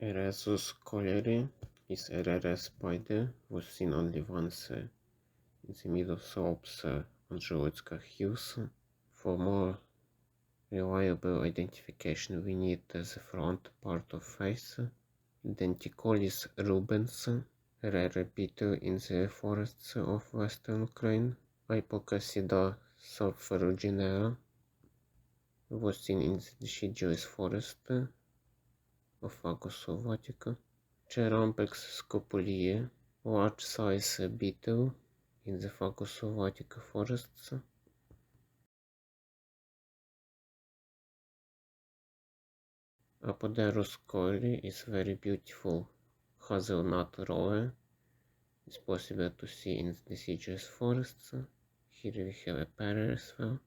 Eresus coleri is a rare spider was seen only once in the middle of slopes on Druidska Hills. For more reliable identification we need the front part of face. Denticolis rubens, rare beetle in the forests of western Ukraine. Hypocasida subferruginea was seen in the deciduous forest of Agoslovatica. Cerampex scopuliae, large size beetle in the Phagoslovatica forests. Apoderus is very beautiful hazelnut roe. It's possible to see in deciduous forests. Here we have a pair as well.